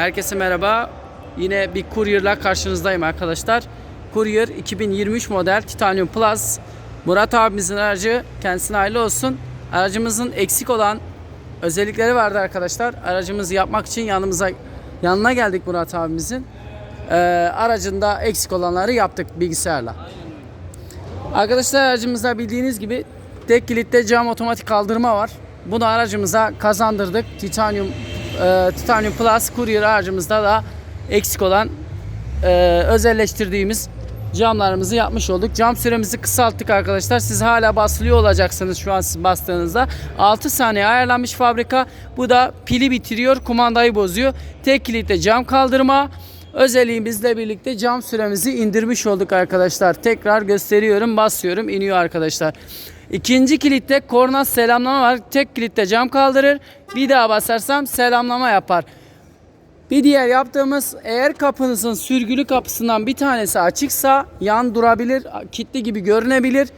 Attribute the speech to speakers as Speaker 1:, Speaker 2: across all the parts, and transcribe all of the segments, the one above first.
Speaker 1: Herkese merhaba. Yine bir Courier'la karşınızdayım arkadaşlar. Courier 2023 model Titanium Plus. Murat abimizin aracı kendisine hayırlı olsun. Aracımızın eksik olan özellikleri vardı arkadaşlar. Aracımızı yapmak için yanımıza yanına geldik Murat abimizin. Ee, aracında eksik olanları yaptık bilgisayarla. Arkadaşlar aracımızda bildiğiniz gibi tek kilitte cam otomatik kaldırma var. Bunu aracımıza kazandırdık. Titanium e, Titanium Plus Courier aracımızda da eksik olan e, özelleştirdiğimiz camlarımızı yapmış olduk. Cam süremizi kısalttık arkadaşlar. Siz hala basılıyor olacaksınız şu an siz bastığınızda. 6 saniye ayarlanmış fabrika. Bu da pili bitiriyor, kumandayı bozuyor. Tek kilitle cam kaldırma. Özelliğimizle birlikte cam süremizi indirmiş olduk arkadaşlar. Tekrar gösteriyorum, basıyorum, iniyor arkadaşlar. İkinci kilitte korna selamlama var. Tek kilitte cam kaldırır. Bir daha basarsam selamlama yapar. Bir diğer yaptığımız eğer kapınızın sürgülü kapısından bir tanesi açıksa yan durabilir, kilitli gibi görünebilir.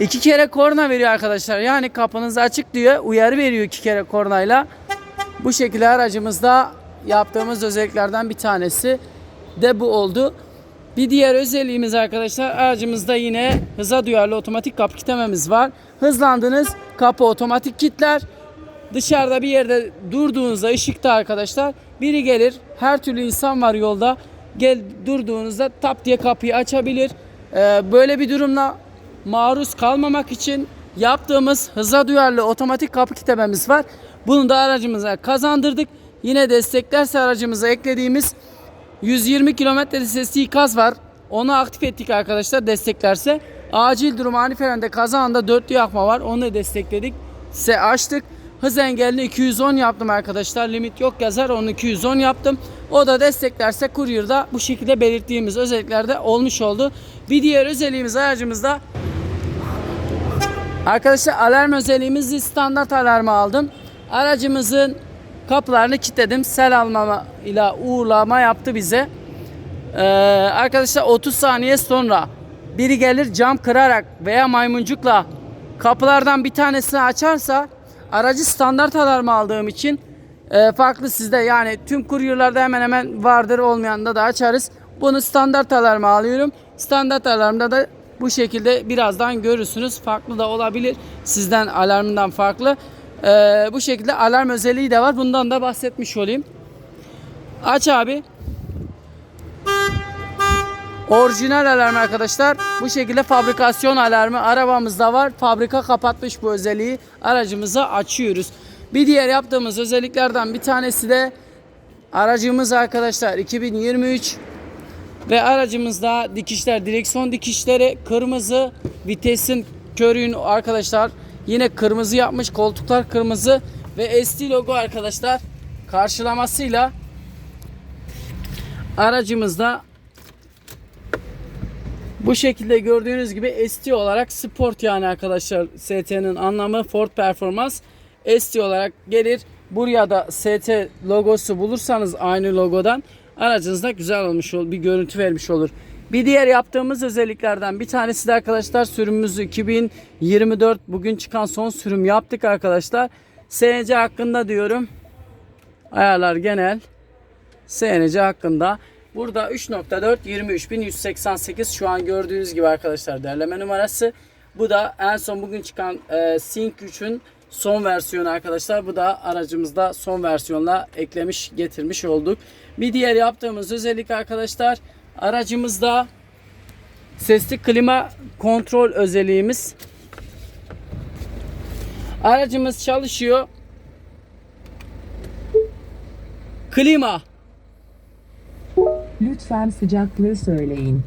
Speaker 1: İki kere korna veriyor arkadaşlar. Yani kapınız açık diyor, uyarı veriyor iki kere kornayla. Bu şekilde aracımızda yaptığımız özelliklerden bir tanesi de bu oldu. Bir diğer özelliğimiz arkadaşlar aracımızda yine hıza duyarlı otomatik kapı kitlememiz var. Hızlandınız kapı otomatik kilitler. Dışarıda bir yerde durduğunuzda ışıkta arkadaşlar biri gelir her türlü insan var yolda gel durduğunuzda tap diye kapıyı açabilir. Ee, böyle bir durumla maruz kalmamak için yaptığımız hıza duyarlı otomatik kapı kitlememiz var. Bunu da aracımıza kazandırdık. Yine desteklerse aracımıza eklediğimiz 120 kilometre sesli ikaz var. Onu aktif ettik arkadaşlar desteklerse. Acil durum ani frende kaza anda dörtlü yakma var. Onu da destekledik. Se açtık. Hız engelini 210 yaptım arkadaşlar. Limit yok yazar. Onu 210 yaptım. O da desteklerse Courier'da bu şekilde belirttiğimiz özelliklerde olmuş oldu. Bir diğer özelliğimiz aracımızda Arkadaşlar alarm özelliğimizi standart alarmı aldım. Aracımızın kapılarını kilitledim. Sel almama ile uğurlama yaptı bize. Ee, arkadaşlar 30 saniye sonra biri gelir cam kırarak veya maymuncukla kapılardan bir tanesini açarsa aracı standart alarmı aldığım için e, farklı sizde yani tüm kuryerlerde hemen hemen vardır olmayanda da açarız. Bunu standart alarmı alıyorum. Standart alarmda da bu şekilde birazdan görürsünüz. Farklı da olabilir. Sizden alarmından farklı. Ee, bu şekilde alarm özelliği de var. Bundan da bahsetmiş olayım. Aç abi. Orijinal alarm arkadaşlar. Bu şekilde fabrikasyon alarmı arabamızda var. Fabrika kapatmış bu özelliği. Aracımıza açıyoruz. Bir diğer yaptığımız özelliklerden bir tanesi de aracımız arkadaşlar 2023 ve aracımızda dikişler direksiyon dikişleri kırmızı vitesin körüğün arkadaşlar yine kırmızı yapmış koltuklar kırmızı ve ST logo arkadaşlar karşılamasıyla aracımızda bu şekilde gördüğünüz gibi ST olarak sport yani arkadaşlar ST'nin anlamı Ford Performance ST olarak gelir. Buraya da ST logosu bulursanız aynı logodan aracınızda güzel olmuş olur, bir görüntü vermiş olur. Bir diğer yaptığımız özelliklerden bir tanesi de arkadaşlar sürümümüzü 2024 bugün çıkan son sürüm yaptık arkadaşlar. SNC hakkında diyorum. Ayarlar genel. SNC hakkında. Burada 3.4 23188 şu an gördüğünüz gibi arkadaşlar derleme numarası. Bu da en son bugün çıkan e, Sync 3'ün son versiyonu arkadaşlar. Bu da aracımızda son versiyonla eklemiş getirmiş olduk. Bir diğer yaptığımız özellik arkadaşlar aracımızda sesli klima kontrol özelliğimiz. Aracımız çalışıyor. Klima
Speaker 2: Lütfen sıcaklığı söyleyin.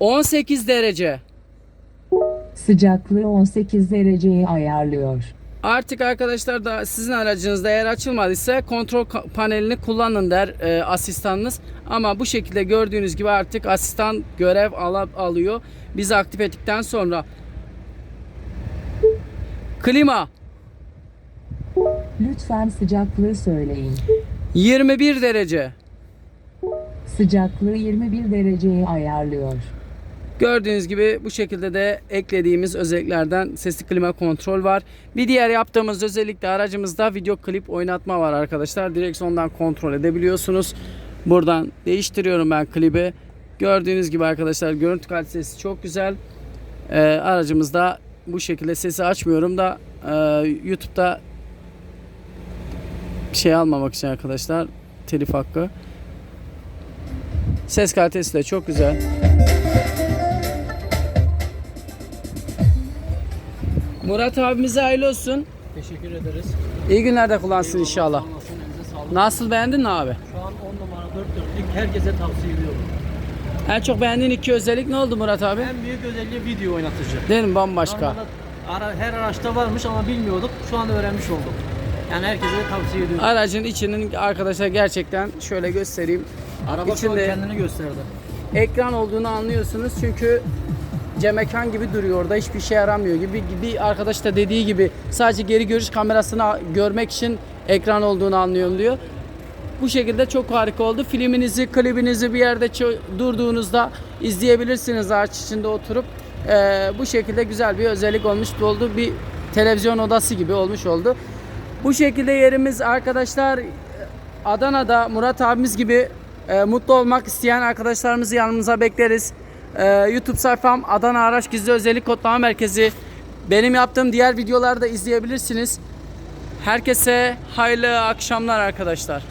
Speaker 1: 18 derece.
Speaker 2: Sıcaklığı 18 dereceye ayarlıyor.
Speaker 1: Artık arkadaşlar da sizin aracınızda eğer açılmadıysa kontrol panelini kullanın der e, asistanınız. Ama bu şekilde gördüğünüz gibi artık asistan görev ala- alıyor. Biz aktif ettikten sonra. Klima
Speaker 2: Lütfen sıcaklığı söyleyin.
Speaker 1: 21 derece.
Speaker 2: Sıcaklığı 21 dereceye ayarlıyor.
Speaker 1: Gördüğünüz gibi bu şekilde de eklediğimiz özelliklerden sesli klima kontrol var. Bir diğer yaptığımız özellik de aracımızda video klip oynatma var arkadaşlar. Direksiyondan kontrol edebiliyorsunuz. Buradan değiştiriyorum ben klibi. Gördüğünüz gibi arkadaşlar görüntü kalitesi çok güzel. Ee, aracımızda bu şekilde sesi açmıyorum da e, YouTube'da şey almamak için arkadaşlar telif hakkı. Ses kalitesi de çok güzel. Murat abimize hayırlı olsun.
Speaker 3: Teşekkür ederiz.
Speaker 1: İyi günlerde kullansın inşallah.
Speaker 3: Sağ elinize sağlık.
Speaker 1: Nasıl beğendin mi abi?
Speaker 3: Şu an 10 numara 4 dörtlük herkese tavsiye ediyorum.
Speaker 1: En çok beğendiğin iki özellik ne oldu Murat abi?
Speaker 3: En büyük özelliği video oynatıcı.
Speaker 1: Değil mi bambaşka?
Speaker 3: Normalde ara, her araçta varmış ama bilmiyorduk. Şu anda öğrenmiş olduk. Yani herkese de tavsiye ediyorum.
Speaker 1: Aracın içinin arkadaşlar gerçekten şöyle göstereyim.
Speaker 3: Araba şu an
Speaker 1: içinde
Speaker 3: kendini gösterdi.
Speaker 1: ekran olduğunu anlıyorsunuz çünkü cemekan gibi duruyor orada hiçbir şey yaramıyor gibi bir arkadaş da dediği gibi sadece geri görüş kamerasını görmek için ekran olduğunu anlıyorum diyor. Bu şekilde çok harika oldu. Filminizi, klibinizi bir yerde durduğunuzda izleyebilirsiniz ağaç içinde oturup. Ee, bu şekilde güzel bir özellik olmuş oldu. Bir televizyon odası gibi olmuş oldu. Bu şekilde yerimiz arkadaşlar Adana'da Murat abimiz gibi e, mutlu olmak isteyen arkadaşlarımızı yanımıza bekleriz. E, YouTube sayfam Adana Araç Gizli Özellik Kodlama Merkezi. Benim yaptığım diğer videoları da izleyebilirsiniz. Herkese hayırlı akşamlar arkadaşlar.